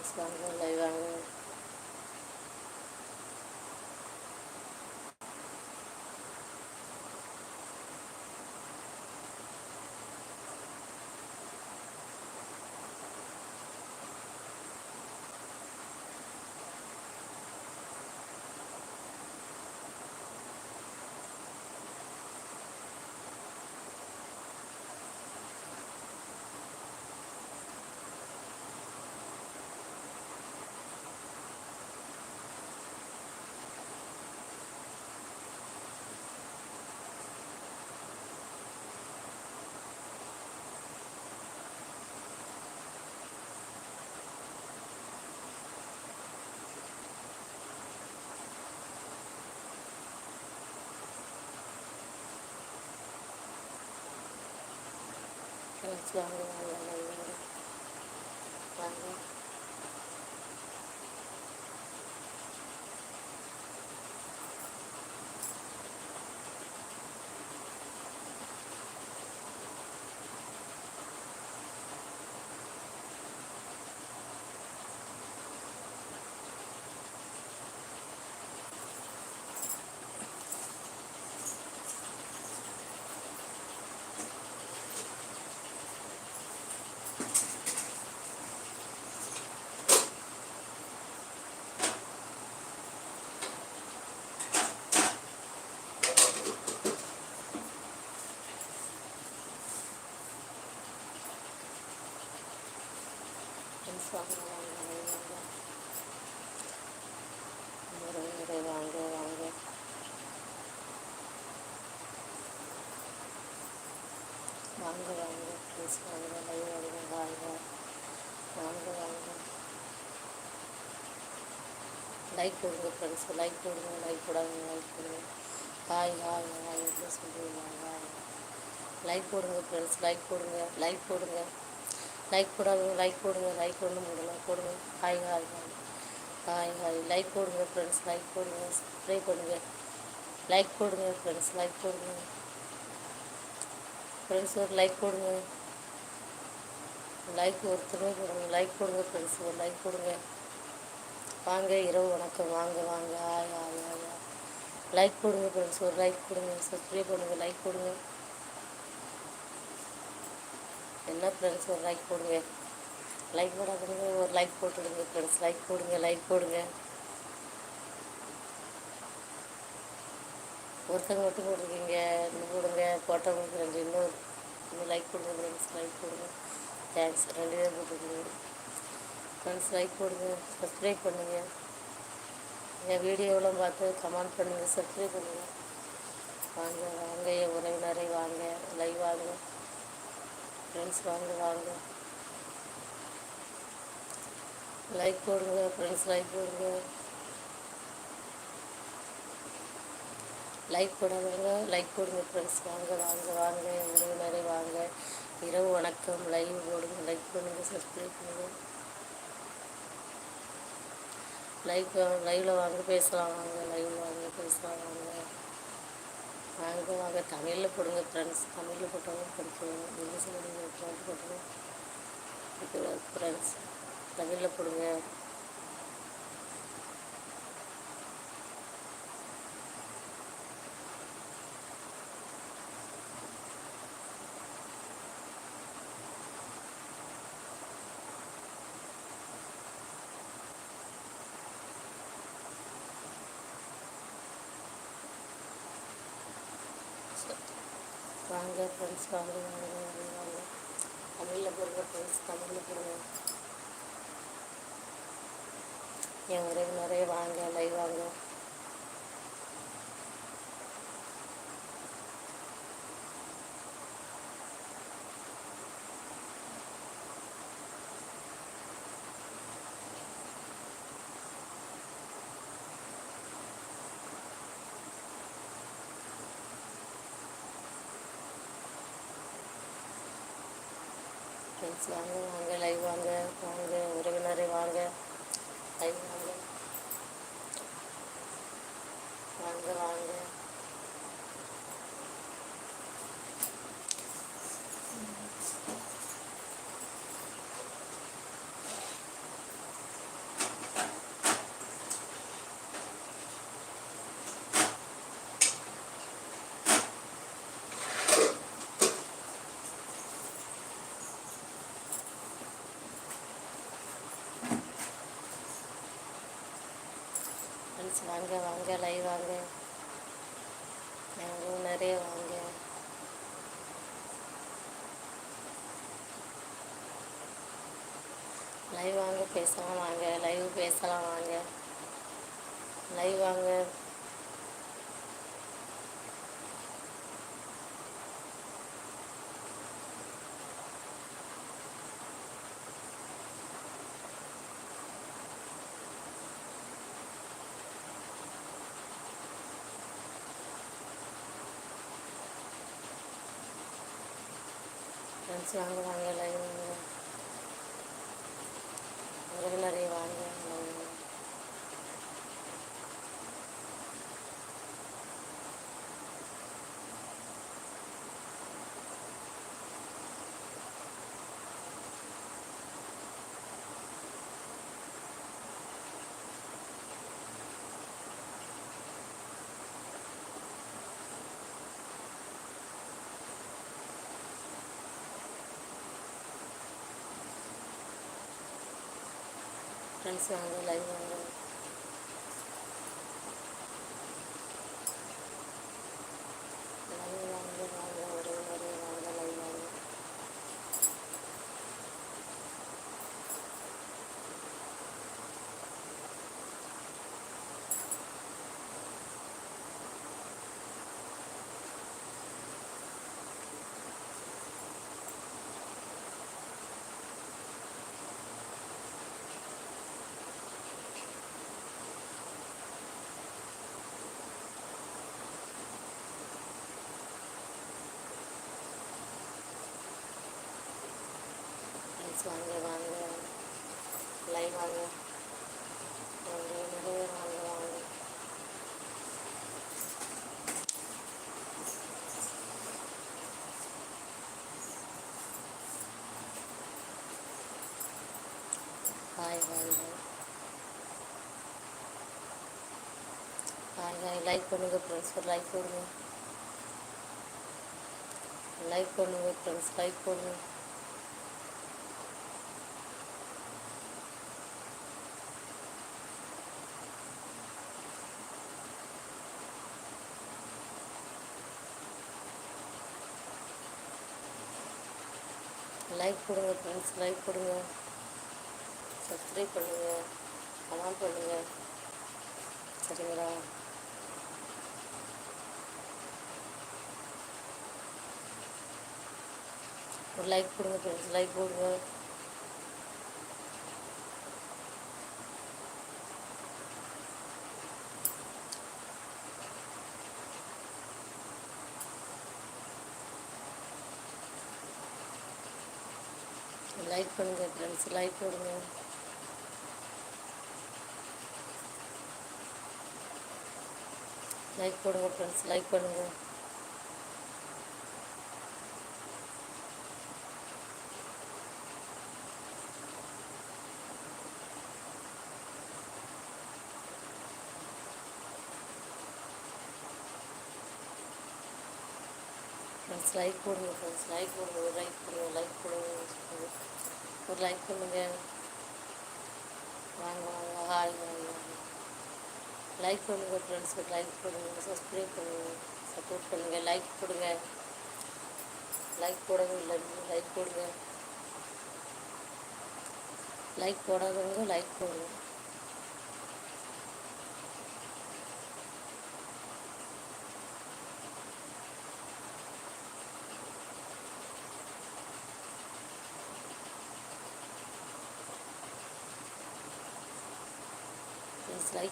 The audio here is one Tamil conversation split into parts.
ஃப்ரெண்ட்ஸ் வாங்க லைவ் வாங்க ஃப்ரெண்ட்ஸ் வாங்க வாங்க லைவ் வாங்க வாங்க வாங்க வாங்க வாங்க முறை முறை வாங்க வாங்க வாங்க வாங்க ஃப்ரெண்ட்ஸ் வாங்க லைவ் வாங்க வாங்க வாங்க லைக் போடுங்க ஃப்ரெண்ட்ஸ் லைக் போடுங்க. லைக் போடாதீங்க லைக் போடுங்க ஹாய் ஹாய் ஹாய் எப்படி சொல்லுவீங்க ஹாய் லைக் போடுங்க ஃப்ரெண்ட்ஸ் லைக் போடுங்க லைக் போடுங்க. லைக் போடாதவங்க லைக் போடுங்க லைக் ஒன்று போடலாம் போடுங்க. Hi hi hi hi hi like போடுங்க ஃப்ரெண்ட்ஸ் லைக் போடுங்க ஸ்ப்ரே பண்ணுங்க. லைக் போடுங்க ஃப்ரெண்ட்ஸ் லைக் போடுங்க. ஃப்ரெண்ட்ஸ் ஒரு லைக் போடுங்க. லைக் ஒருத்தருமே போடுங்க. லைக் போடுங்க ஃப்ரெண்ட்ஸ் ஒரு லைக் போடுங்க. வாங்க இரவு வணக்கம். வாங்க வாங்க. ஹாய் ஹாய் ஹாய் லைக் போடுங்க ஃப்ரெண்ட்ஸ் ஒரு லைக் போடுங்க. சப்ஸ்கிரைப் பண்ணுங்கள் லைக் போடுங்க. என்ன ஃப்ரெண்ட்ஸ் ஒரு லைக் போடுங்க. லைக் போடாதவங்க ஒரு லைக் போட்டுடுங்க ஃப்ரெண்ட்ஸ் லைக் போடுங்க லைக் போடுங்க. ஒருத்தங்க மட்டும் போட்டிருக்கீங்க இன்னும் போடுங்க. போட்டவங்களுக்கு ரெண்டு இன்னும் இன்னும் லைக் போடுங்க ஃப்ரெண்ட்ஸ் லைக் போடுங்க. தேங்க்ஸ் ரெண்டு பேர் போட்டுருக்கீங்க ஃப்ரெண்ட்ஸ் லைக் போடுங்க. சப்ஸ்கிரைப் பண்ணுங்கள் என் வீடியோவெலாம் பார்த்து கமெண்ட் பண்ணுங்கள் சப்ஸ்கிரைப் பண்ணுங்கள் வாங்க வாங்க. என் உறவினரை வாங்க. லைவ் வாங்க. ஃப்ரெண்ட்ஸ் வாங்க வாங்க. லைக் போடுங்க ஃப்ரெண்ட்ஸ் லைக் போடுங்க. லைக் போடாதவங்க லைக் போடுங்க ஃப்ரெண்ட்ஸ் வாங்க வாங்க வாங்க. என் உறவினரை வாங்க. இரவு வணக்கம். லைவ் போடுங்க லைக் பண்ணுங்க சப்ஸ்கிரைப் பண்ணுங்க. லைக் லைவில் வாங்க பேசலாம் வாங்க. லைவ் வாங்க பேசலாம் வாங்க. வாங்க வாங்க தமிழில் போடுங்க ஃப்ரெண்ட்ஸ் தமிழில் போட்டவங்க படிக்கணும் இங்கிலீஷில் நீங்கள் போட்டாலும் படிக்கணும் ஃப்ரெண்ட்ஸ் தமிழில் போடுங்க வாங்க ஃப்ரெண்ட்ஸ் காமெடி வாங்க வாங்க தமிழில் போடுங்க ஃப்ரெண்ட்ஸ் தமிழில் போடுங்க என் உறவினரே வாங்க லைவ் வாங்க ஃப்ரெண்ட்ஸ் வாங்க வாங்க லைவ் வாங்க வாங்க உறவினரை வாங்க லைவ் வாங்க வாங்க வாங்க வாங்க லைவ் வாங்க. எங்களும் நிறைய வாங்க. லைவ் வாங்க பேசலாம் வாங்க. லைவ் பேசலாம் வாங்க. லைவ் வாங்க. ஃப்ரெண்ட்ஸ் வாங்க வாங்க லைவ் வாங்க உறவினரை வாங்க live வாங்க. ஃப்ரெண்ட்ஸ் வாங்க லைவ் வாங்க லைவ் வாங்க வாங்க உறவினரை வாங்க லைவ் வாங்க ஃப்ரெண்ட்ஸ் வாங்க வாங்க லைவ் வாங்க உறவினரே வாங்க வாங்க ஹாய் ஹாய் ஹாய் பாருங்கள் லைக் பண்ணுங்கள் ஃப்ரெண்ட்ஸ் ஒரு லைக் போடுங்க. லைக் பண்ணுங்கள் ஃப்ரெண்ட்ஸ் லைக் போடுங்க. லைக் கொடுங்க ஃப்ரெண்ட்ஸ் லைக் கொடுங்க சப்ஸ்கிரைப் பண்ணுங்கள் கமெண்ட் பண்ணுங்கள் சரிங்களா? ஒரு லைக் கொடுங்க ஃப்ரெண்ட்ஸ் லைக் கொடுங்க. லைக் பண்ணுங்க ஃப்ரெண்ட்ஸ் லைக் கொடுங்க. லைக் போடுங்க ஃப்ரெண்ட்ஸ் லைக் பண்ணுங்க. ஃப்ரெண்ட்ஸ் லைக் போடுங்க ஃப்ரெண்ட்ஸ் லைக் போடுங்க ஒரு லைக் போடுங்க லைக் போடுங்க ஒரு லைக் பண்ணுங்க வாங்க வாங்க ஹாய் வாங்க லைக் பண்ணுங்க ஃப்ரெண்ட்ஸ் ஒரு லைக் போடுங்க சப்ஸ்கிரைப் பண்ணுங்க சப்போர்ட் பண்ணுங்க லைக் போடுங்க லைக் போடவும் இல்லை லைக் போடுங்க லைக் போடாதவங்க லைக் போடுங்க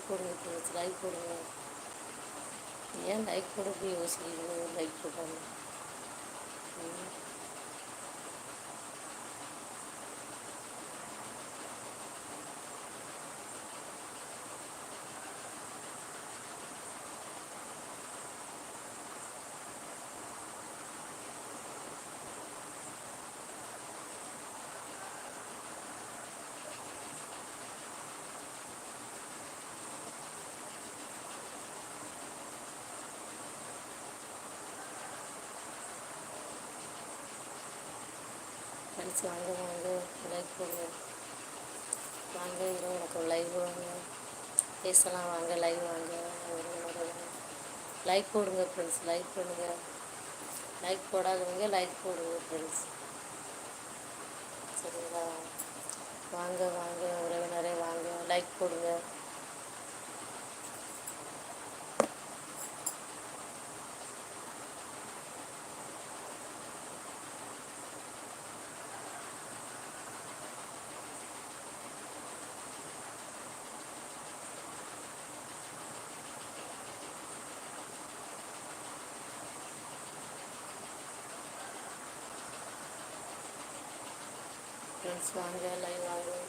ப்ளீஸ் லைக் போடுங்க ப்ளீஸ் லைக் போடுங்க ஏன் லைக் போட போய் யோசிக்கிறீங்க லைக் போடாமல் ம். வாங்க வாங்க லைக் போடுங்க வாங்க இரவு எனக்கு லைவ் வாங்க. பேசலாம் வாங்க லைவ் வாங்க. லைக் போடுங்க ஃப்ரெண்ட்ஸ் லைக் பண்ணுங்க லைக் போடாதவங்க லைக் போடுங்க ஃப்ரெண்ட்ஸ் சரிங்களா? வாங்க வாங்க உறவினரே வாங்க. லைக் போடுங்க. ஃப்ரெண்ட்ஸ் வாங்க லைவ் வாங்க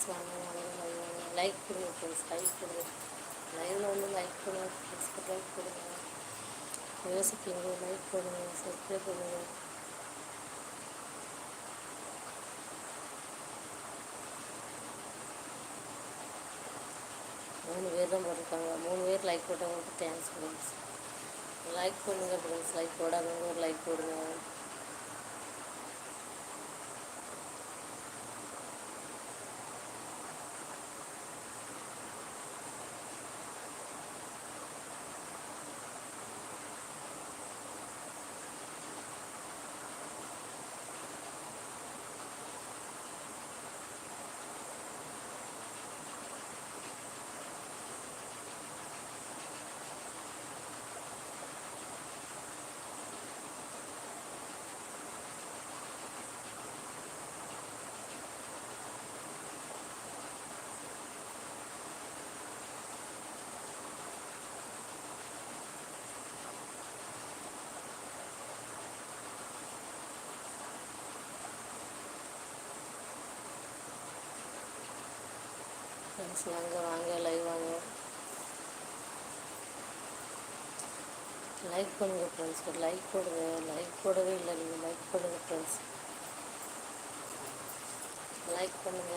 ஃப்ரெண்ட்ஸ் வாங்க வாங்க வாங்க லைக் கொடுங்க ஃப்ரெண்ட்ஸ் லைக் கொடுங்க லைவில் வந்து லைக் பண்ணுங்க ஃப்ரெண்ட்ஸ் லைக் கொடுங்க யோசிப்பீங்க லைக் பண்ணுங்க சப்ஸ்கிரைப் பண்ணுங்க மூணு பேர் தான் போட்டிருக்காங்க. மூணு பேர் லைக் போட்டவங்களுக்கு தேங்க்ஸ் ஃப்ரெண்ட்ஸ் லைக் பண்ணுங்கள் ஃப்ரெண்ட்ஸ் லைக் போடாதவங்க ஒரு லைக் போடுங்க. ஃப்ரெண்ட்ஸ் வாங்க வாங்க லைவ் வாங்க. லைக் பண்ணுங்க ஃப்ரெண்ட்ஸ் ஒரு லைக் போடுங்க. லைக் போடவே இல்லை நீங்கள் லைக் பண்ணுங்க ஃப்ரெண்ட்ஸ் லைக் பண்ணுங்க.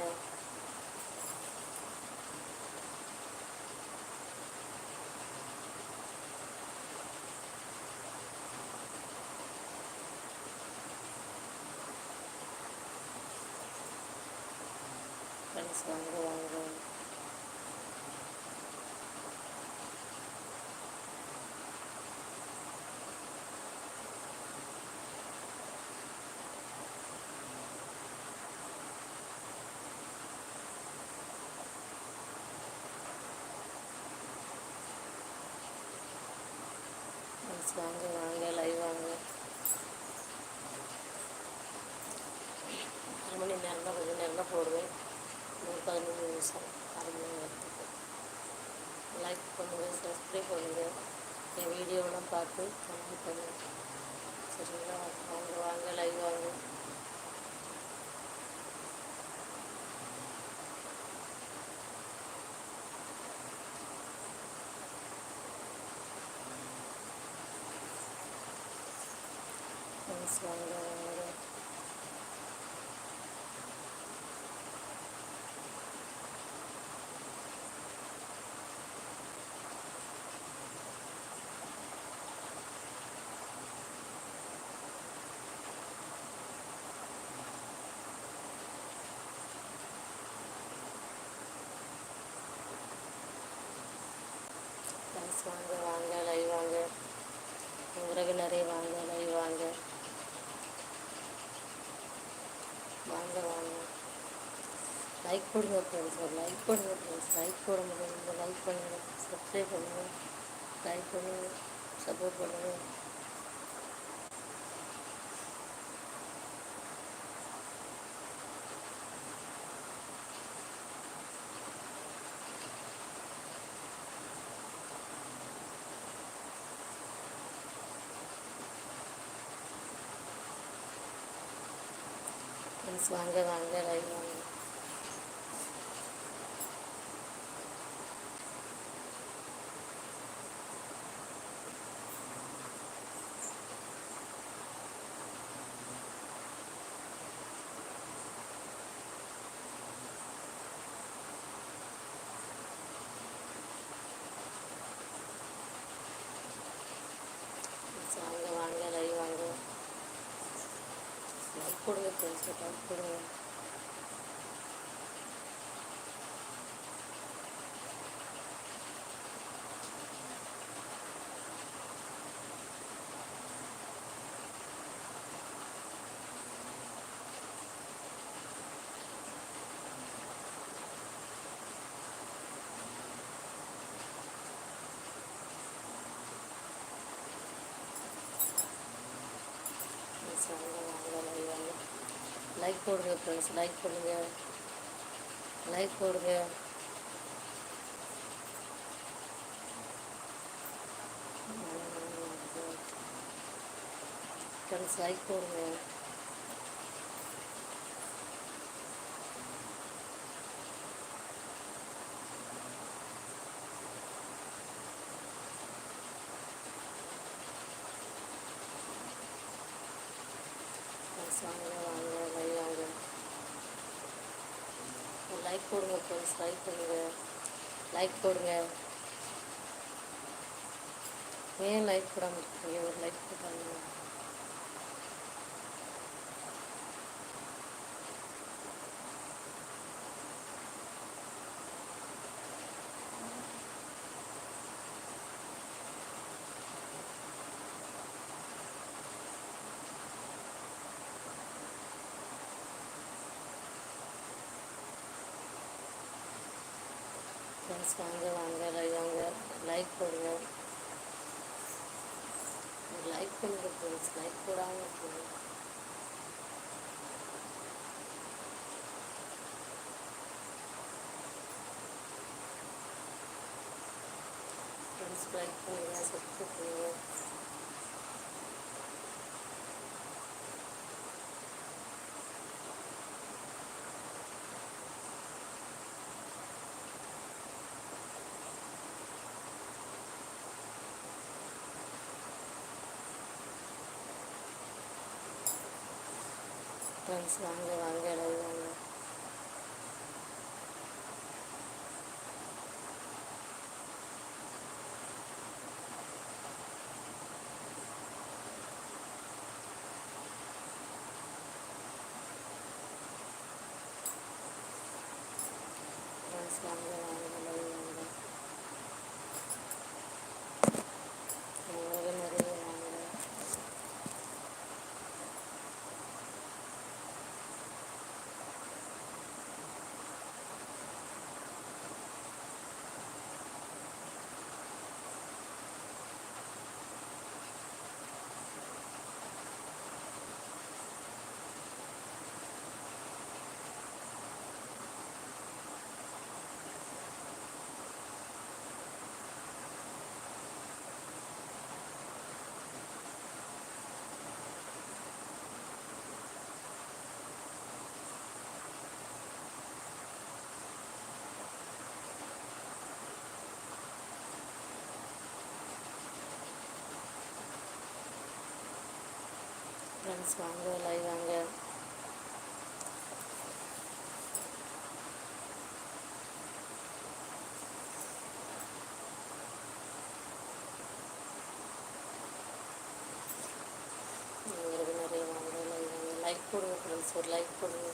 ஃப்ரெண்ட்ஸ் வாங்க வாங்க ஃப்ரெண்ட்ஸ் வாங்க வாங்க லைவ் வாங்க. அரை மணி நேரம் தான் கொஞ்சம் நேரம் தான் போடுவேன். ஒரு பதினஞ்சு நிமிஷம் அரை மணி நேரத்துக்கு லைக் பண்ணுங்கள் சப்ஸ்கிரைப் பண்ணுங்கள் என் வீடியோவெலாம் பார்த்து கமெண்ட் பண்ணுங்கள் சரிங்களா? வாங்க வாங்க லைவ் வாங்க. ஃப்ரெண்ட்ஸ் வாங்க வாங்க ஃப்ரெண்ட்ஸ் வாங்க. வாங்க லைவ் வாங்க உறவினரே வாங்க லைவ் வாங்க. வாங்க வாங்க. லைக் போடுங்க ஃப்ரெண்ட்ஸ் ஒரு லைக் போடுங்க ஃப்ரெண்ட்ஸ் லைக் போட முடியும் லைக் பண்ணுங்கள் சப்ஸ்கிரைப் பண்ணுங்கள் லைக் பண்ணுங்கள் சப்போர்ட் பண்ணுங்கள் வாங்க வாங்க லைவ் வாங்க ஃப்ரெண்ட்ஸ் வாங்க வாங்க லைவ் வாங்க லைக் கொடுங்க ஃப்ரெண்ட்ஸ் லைக் கொடுங்க ஃப்ரெண்ட்ஸ் வாங்க வாங்க லைவ் வாங்க லைக் போடுங்க ஃப்ரெண்ட்ஸ் லைக் பண்ணுங்க லைக் போடுங்க. ஃப்ரெண்ட்ஸ் லைக் போடுங்க ஃப்ரெண்ட்ஸ் வாங்க வாங்க லைவ் வாங்க ஒரு லைக் போடுங்க ஃப்ரெண்ட்ஸ் லைக் பண்ணுங்கள் லைக் போடுங்க. ஏன் லைக் போடாமல் இருக்கீங்க? ஒரு லைக் போட்டாங்க. ஃப்ரெண்ட்ஸ் வாங்க வாங்க வாங்க லைக் போடுங்க லைக் பண்ணுங்க ப்ளீஸ் லைக் போடாமல் இருக்கீங்க ஃப்ரெண்ட்ஸ் வாங்க வாங்க லைவ் வாங்க ஃப்ரெண்ட்ஸ் வாங்க வாங்க லைவ் வாங்க நிறைய நிறைய வாங்க ஃப்ரெண்ட்ஸ் வாங்க லைவ் வாங்க. உங்களுக்கு நிறைய வாங்க லைவ் வாங்க. லைக் போடுங்க ஃப்ரெண்ட்ஸ் ஒரு லைக் போடுங்க.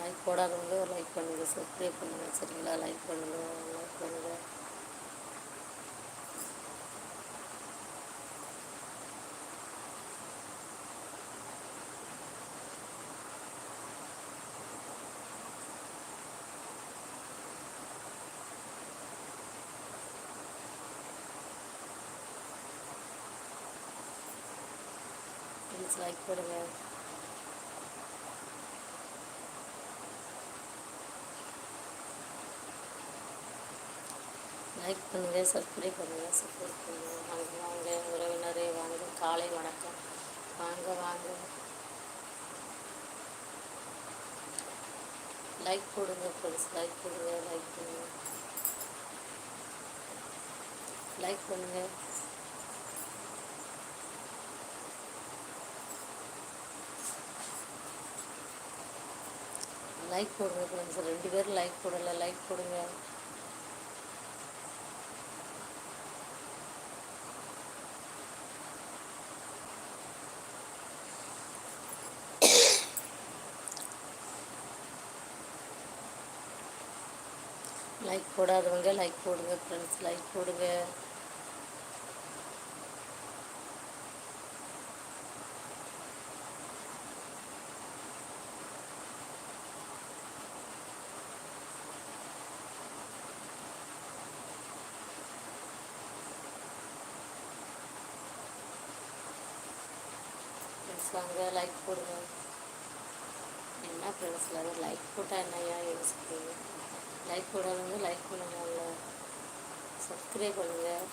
லைக் போடாதவங்க ஒரு லைக் பண்ணுங்கள் சப்ஸ்கிரைப் பண்ணுங்கள் சரிங்களா? லைக் பண்ணுங்கள் லைக் பண்ணுங்கள் கொடுங்க. லைக் போடுங்க லைக் பண்ணுங்கள் சப்ஸ்கிரைப் பண்ணுங்கள் சப்போர்ட் பண்ணுங்கள் வாங்க வாங்க. உறவினரே வாங்க. காலை வணக்கம். வாங்க வாங்க. லைக் போடுங்க ஃப்ரெண்ட்ஸ் லைக் போடுங்க லைக் பண்ணுங்க. லைக் பண்ணுங்க. லைக் போடுங்க ஃப்ரெண்ட்ஸ் ரெண்டு பேரும் லைக் போடலை லைக் போடுங்க. லைக் போடாதவங்க லைக் போடுங்க ஃப்ரெண்ட்ஸ் லைக் போடுங்க. ஃப்ரெண்ட்ஸ் வாங்க லைக் போடுங்க. என்ன ஃப்ரெண்ட்ஸ் லைக் போட்டால் என்னையா யோசிக்கிறீங்க லைக் போடாதவங்க லைக் பண்ணுங்கல்ல சப்ஸ்கிரைப் பண்ணுங்கள்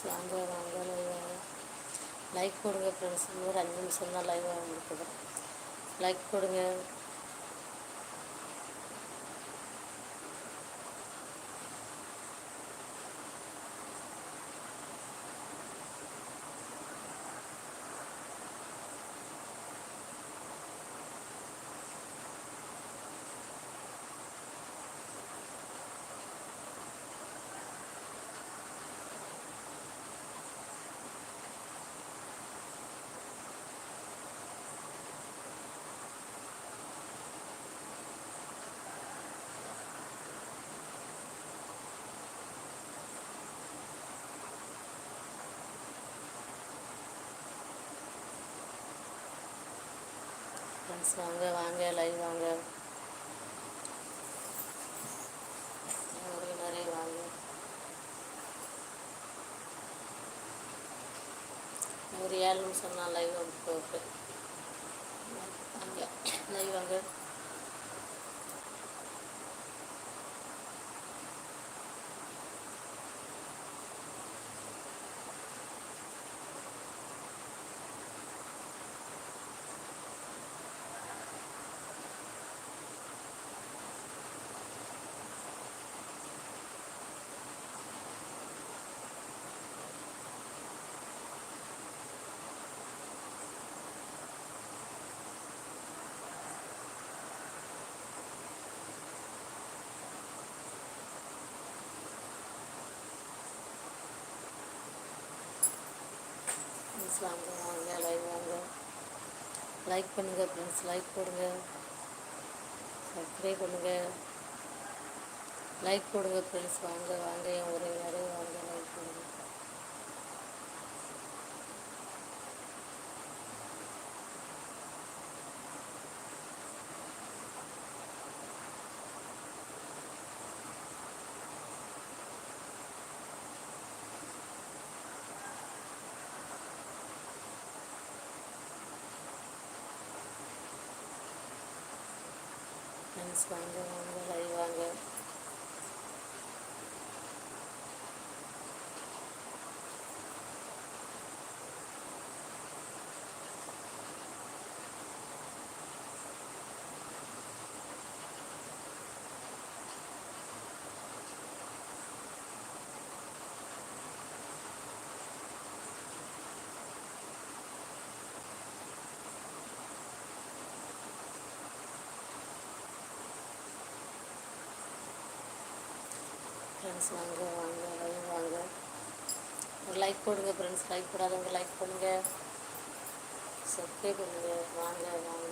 ஃப்ரெண்ட்ஸ் வாங்க வாங்க லைவ் லைக் போடுங்க ஃப்ரெண்ட்ஸ் இன்னொரு அஞ்சு நிமிஷம் தான் லைவ் வாங்கிருக்குது லைக் போடுங்க ஃப்ரெண்ட்ஸ் வாங்க வாங்க லைவ் வாங்க. நிறைய வாங்க. ஒரு ஏழுன்னு சொன்னால் லைவ் போட்டு வாங்க லைவ் வாங்க. ஃப்ரெண்ட்ஸ் வாங்க வாங்க லைவ் வாங்க. லைக் பண்ணுங்கள் ஃப்ரெண்ட்ஸ் லைக் போடுங்க. சப்ஸ்கிரைப் பண்ணுங்கள் லைக் போடுங்க ஃப்ரெண்ட்ஸ் வாங்க வாங்க. என் உறவினரே வாங்க லைக் போடுங்க ஃப்ரெண்ட்ஸ் வாங்க வாங்க லைவ் வாங்க ஃப்ரெண்ட்ஸ் வாங்க வாங்க லைவ் வாங்க. ஒரு லைக் போடுங்க ஃப்ரெண்ட்ஸ் லைக் போடாதவங்க லைக் பண்ணுங்கள் சப்ஸ்கிரைப் பண்ணுங்க. வாங்க வாங்க.